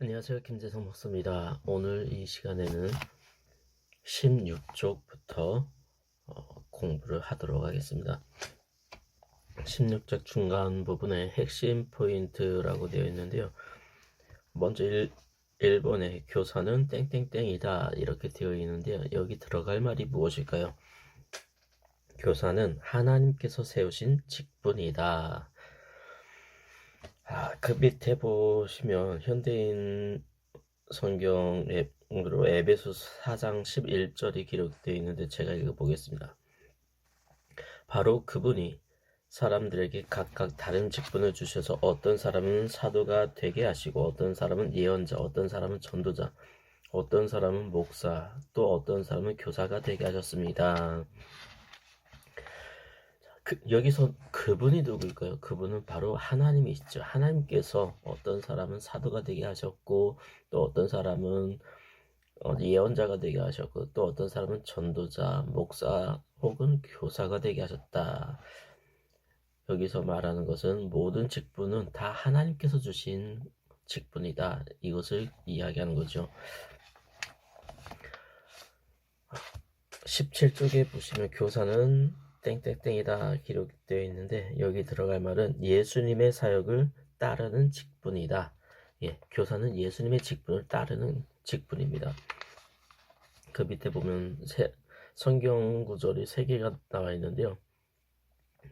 안녕하세요. 김재성 목사입니다. 오늘 이 시간에는 16쪽부터 어, 공부를 하도록 하겠습니다. 16쪽 중간 부분에 핵심 포인트라고 되어 있는데요. 먼저 1, 1번에 교사는 땡땡땡이다 이렇게 되어 있는데요. 여기 들어갈 말이 무엇일까요? 교사는 하나님께서 세우신 직분이다. 아, 그 밑에 보시면 현대인 성경으로 에베소 4장 11절이 기록되어 있는데 제가 읽어보겠습니다. 바로 그분이 사람들에게 각각 다른 직분을 주셔서 어떤 사람은 사도가 되게 하시고 어떤 사람은 예언자, 어떤 사람은 전도자, 어떤 사람은 목사, 또 어떤 사람은 교사가 되게 하셨습니다. 그, 여기서 그분이 누구일까요? 그분은 바로 하나님이시죠. 하나님께서 어떤 사람은 사도가 되게 하셨고, 또 어떤 사람은 어, 예언자가 되게 하셨고, 또 어떤 사람은 전도자, 목사 혹은 교사가 되게 하셨다. 여기서 말하는 것은 모든 직분은 다 하나님께서 주신 직분이다. 이것을 이야기하는 거죠. 17쪽에 보시면 교사는 땡땡땡이다 기록되어 있는데 여기 들어갈 말은 예수님의 사역을 따르는 직분이다. 예, 교사는 예수님의 직분을 따르는 직분입니다. 그 밑에 보면 세, 성경 구절이 세 개가 나와 있는데요.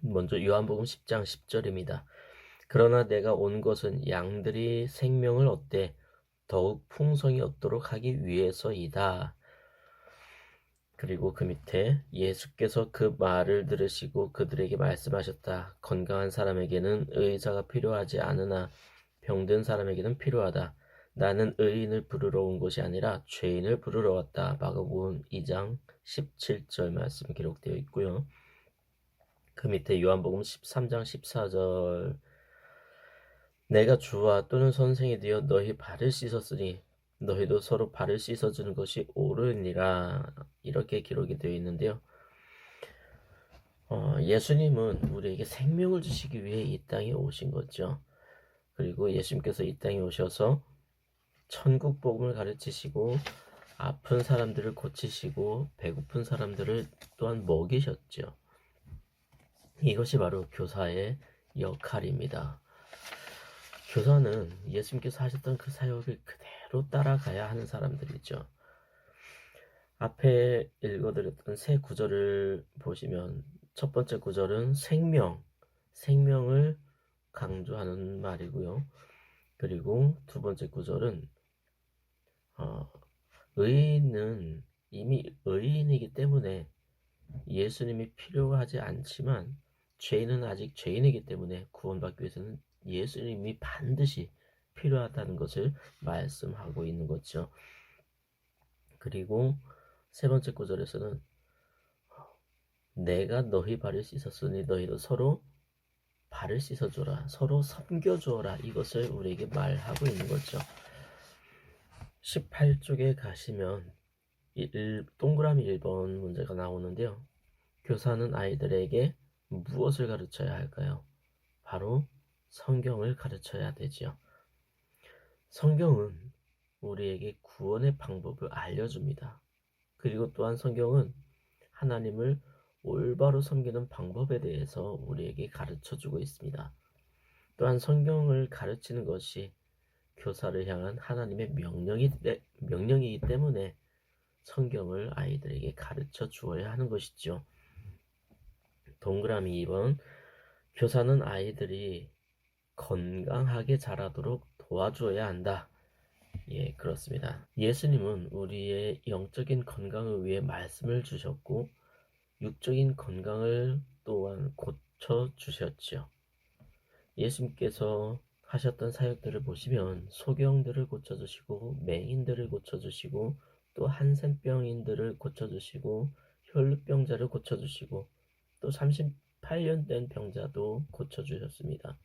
먼저 요한복음 10장 10절입니다. 그러나 내가 온 것은 양들이 생명을 얻되 더욱 풍성히 얻도록 하기 위해서이다. 그리고 그 밑에 예수께서 그 말을 들으시고 그들에게 말씀하셨다. 건강한 사람에게는 의사가 필요하지 않으나 병든 사람에게는 필요하다. 나는 의인을 부르러 온 것이 아니라 죄인을 부르러 왔다. 마가복음 2장 17절 말씀 기록되어 있고요. 그 밑에 요한복음 13장 14절 내가 주와 또는 선생이 되어 너희 발을 씻었으니 너희도 서로 발을 씻어주는 것이 옳으니라 이렇게 기록이 되어 있는데요. 어, 예수님은 우리에게 생명을 주시기 위해 이 땅에 오신 거죠. 그리고 예수님께서 이 땅에 오셔서 천국 복음을 가르치시고 아픈 사람들을 고치시고 배고픈 사람들을 또한 먹이셨죠. 이것이 바로 교사의 역할입니다. 교사는 예수님께서 하셨던 그 사역을 그대로 따라가야 하는 사람들이죠. 앞에 읽어드렸던 세 구절을 보시면 첫 번째 구절은 생명, 생명을 강조하는 말이고요. 그리고 두 번째 구절은 어, 의인은 이미 의인이기 때문에 예수님이 필요하지 않지만 죄인은 아직 죄인이기 때문에 구원받기 위해서는 예수님이 반드시 필요하다는 것을 말씀하고 있는 거죠. 그리고 세 번째 구절에서는 내가 너희 발을 씻었으니 너희도 서로 발을 씻어줘라. 서로 섬겨주어라. 이것을 우리에게 말하고 있는 거죠. 18쪽에 가시면 1, 동그라미 1번 문제가 나오는데요. 교사는 아이들에게 무엇을 가르쳐야 할까요? 바로 성경을 가르쳐야 되지요. 성경은 우리에게 구원의 방법을 알려줍니다. 그리고 또한 성경은 하나님을 올바로 섬기는 방법에 대해서 우리에게 가르쳐 주고 있습니다. 또한 성경을 가르치는 것이 교사를 향한 하나님의 명령이, 명령이기 때문에 성경을 아이들에게 가르쳐 주어야 하는 것이죠. 동그라미 2번 교사는 아이들이 건강하게 자라도록 도와줘야 한다. 예, 그렇습니다. 예수님은 우리의 영적인 건강을 위해 말씀을 주셨고, 육적인 건강을 또한 고쳐 주셨죠. 예수님께서 하셨던 사역들을 보시면 소경들을 고쳐 주시고, 맹인들을 고쳐 주시고, 또 한센병인들을 고쳐 주시고, 혈루병자를 고쳐 주시고, 또 38년 된 병자도 고쳐 주셨습니다.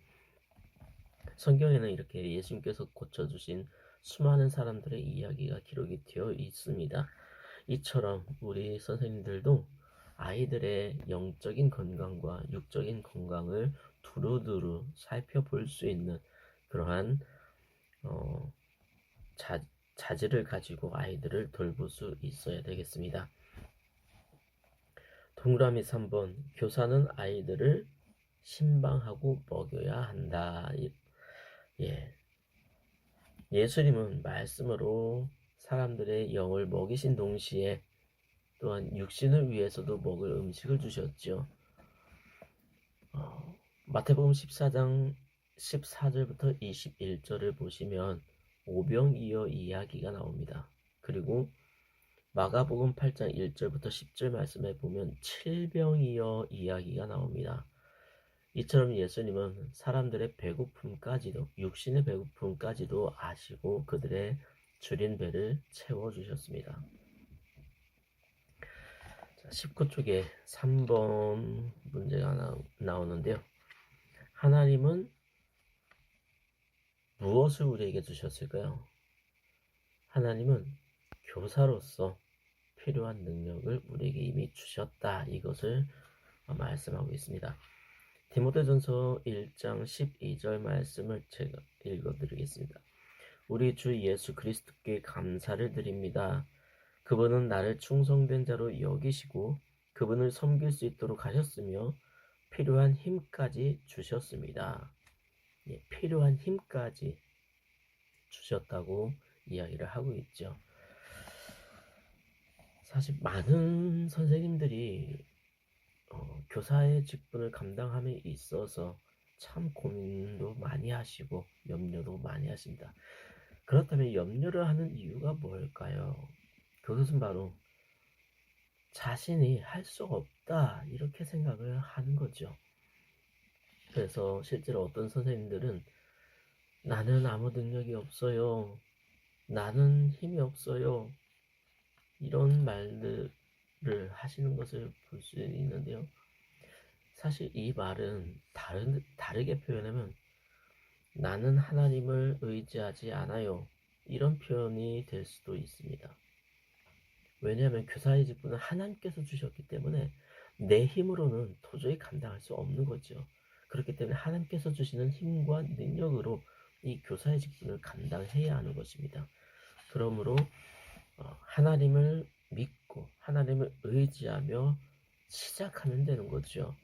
성경에는 이렇게 예수님께서 고쳐주신 수많은 사람들의 이야기가 기록이 되어 있습니다. 이처럼 우리 선생님들도 아이들의 영적인 건강과 육적인 건강을 두루두루 살펴볼 수 있는 그러한 어, 자, 자질을 가지고 아이들을 돌볼 수 있어야 되겠습니다. 동그라미 3번 교사는 아이들을 신방하고 먹여야 한다. 예. 예수님은 말씀으로 사람들의 영을 먹이신 동시에 또한 육신을 위해서도 먹을 음식을 주셨죠. 어, 마태복음 14장 14절부터 21절을 보시면 오병이어 이야기가 나옵니다. 그리고 마가복음 8장 1절부터 10절 말씀에 보면 칠병이어 이야기가 나옵니다. 이처럼 예수님은 사람들의 배고픔까지도 육신의 배고픔까지도 아시고 그들의 줄인 배를 채워 주셨습니다. 19쪽에 3번 문제가 나, 오는데요 하나님은 무엇을 우리에게 주셨을까요? 하나님은 교사로서 필요한 능력을 우리에게 이미 주셨다. 이것을 말씀하고 있습니다. 디모데전서 1장 12절 말씀을 제가 읽어드리겠습니다. 우리 주 예수 그리스도께 감사를 드립니다. 그분은 나를 충성된 자로 여기시고 그분을 섬길 수 있도록 하셨으며 필요한 힘까지 주셨습니다. 예, 필요한 힘까지 주셨다고 이야기를 하고 있죠. 사실 많은 선생님들이 어, 교사의 직분을 감당함에 있어서 참 고민도 많이 하시고 염려도 많이 하십니다. 그렇다면 염려를 하는 이유가 뭘까요? 그것은 바로 자신이 할 수 없다 이렇게 생각을 하는 거죠. 그래서 실제로 어떤 선생님들은 나는 아무 능력이 없어요. 나는 힘이 없어요. 이런 말들 을 하시는 것을 볼 수 있는데요. 사실 이 말은 다른, 다르게 표현하면 나는 하나님을 의지하지 않아요. 이런 표현이 될 수도 있습니다. 왜냐하면 교사의 직분은 하나님께서 주셨기 때문에 내 힘으로는 도저히 감당할 수 없는 거죠. 그렇기 때문에 하나님께서 주시는 힘과 능력으로 이 교사의 직분을 감당해야 하는 것입니다. 그러므로 어, 하나님을 믿고 하나님을 의지하며 시작하면 되는 거죠.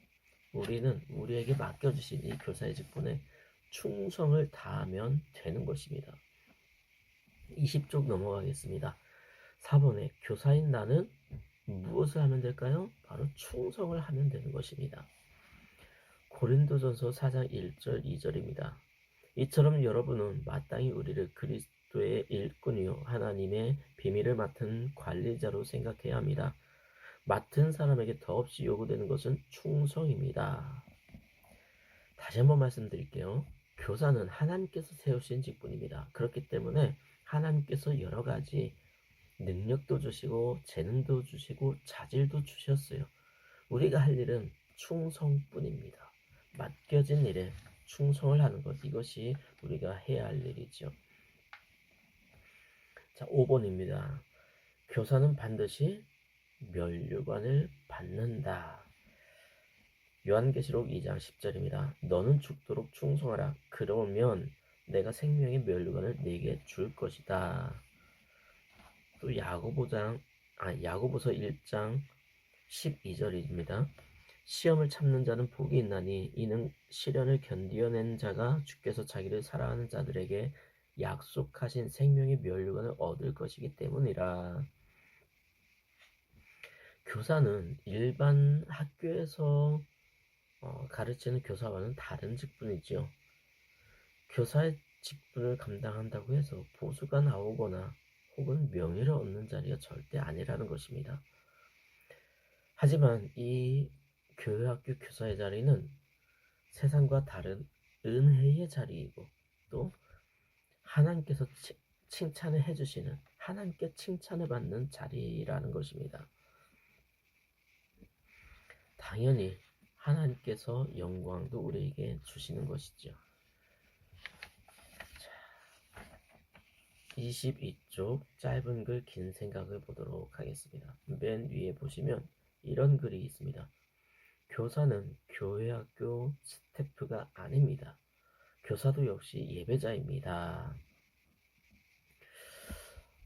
우리는 우리에게 맡겨주신 이 교사의 직분에 충성을 다하면 되는 것입니다. 20쪽 넘어가겠습니다. 4번에 교사인 나는 무엇을 하면 될까요? 바로 충성을 하면 되는 것입니다. 고린도전서 4장 1절 2절입니다. 이처럼 여러분은 마땅히 우리를 그리스도 의 일꾼이요 하나님의 비밀을 맡은 관리자로 생각해야 합니다. 맡은 사람에게 더없이 요구되는 것은 충성입니다. 다시 한번 말씀드릴게요. 교사는 하나님께서 세우신 직분입니다. 그렇기 때문에 하나님께서 여러 가지 능력도 주시고 재능도 주시고 자질도 주셨어요. 우리가 할 일은 충성뿐입니다. 맡겨진 일에 충성을 하는 것 이것이 우리가 해야 할 일이죠. 자, 5번입니다. 교사는 반드시 멸류관을 받는다. 요한계시록 2장 10절입니다. 너는 죽도록 충성하라. 그러면 내가 생명의 멸류관을 네게 줄 것이다. 또 야고보장 아 야고보서 1장 12절입니다. 시험을 참는 자는 복이 있나니 이는 시련을 견디어낸 자가 주께서 자기를 사랑하는 자들에게 약속하신 생명의 멸류관을 얻을 것이기 때문이라. 교사는 일반 학교에서 어, 가르치는 교사와는 다른 직분이죠. 교사의 직분을 감당한다고 해서 보수가 나오거나 혹은 명예를 얻는 자리가 절대 아니라는 것입니다. 하지만 이 교회학교 교사의 자리는 세상과 다른 은혜의 자리이고 또 하나님께서 칭찬을 해주시는 하나님께 칭찬을 받는 자리라는 것입니다. 당연히 하나님께서 영광도 우리에게 주시는 것이죠. 22쪽 짧은 글 긴 생각을 보도록 하겠습니다. 맨 위에 보시면 이런 글이 있습니다. 교사는 교회 학교 스태프가 아닙니다. 교사도 역시 예배자입니다.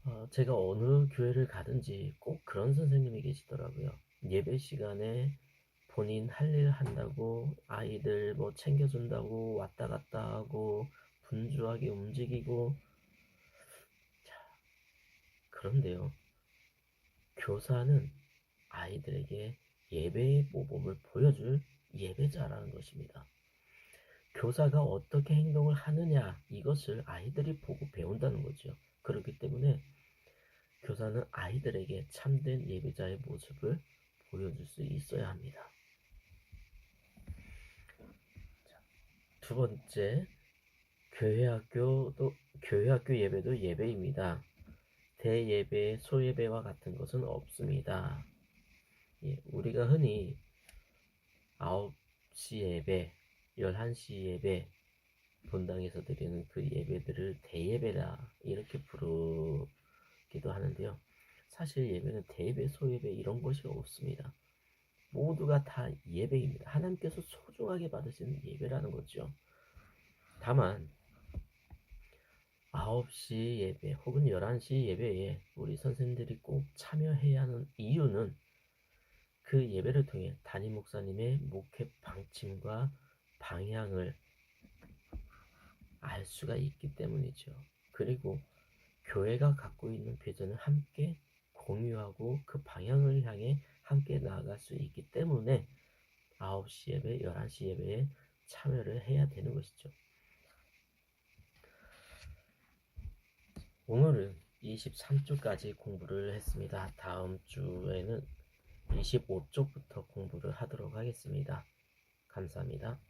어, 제가 어느 교회를 가든지 꼭 그런 선생님이 계시더라고요. 예배 시간에 본인 할 일 한다고 아이들 뭐 챙겨준다고 왔다 갔다 하고 분주하게 움직이고 자, 그런데요. 교사는 아이들에게 예배의 모범을 보여줄 예배자라는 것입니다. 교사가 어떻게 행동을 하느냐 이것을 아이들이 보고 배운다는 거죠. 그렇기 때문에 교사는 아이들에게 참된 예배자의 모습을 보여줄 수 있어야 합니다. 자, 두 번째, 교회 학교도 교회 학교 예배도 예배입니다. 대예배, 소예배와 같은 것은 없습니다. 예, 우리가 흔히 9시 예배, 11시 예배, 본당에서 드리는 그 예배들을 대예배라 이렇게 부르기도 하는데요. 사실 예배는 대예배, 소예배 이런 것이 없습니다. 모두가 다 예배입니다. 하나님께서 소중하게 받으시는 예배라는 거죠. 다만 9시 예배 혹은 11시 예배에 우리 선생님들이 꼭 참여해야 하는 이유는 그 예배를 통해 담임 목사님의 목회 방침과 방향을 알 수가 있기 때문이죠. 그리고 교회가 갖고 있는 비전을 함께 공유하고 그 방향을 향해 함께 나아갈 수 있기 때문에 9시 예배, 11시 예배에 참여를 해야 되는 것이죠. 오늘은 23쪽까지 공부를 했습니다. 다음 주에는 25쪽부터 공부를 하도록 하겠습니다. 감사합니다.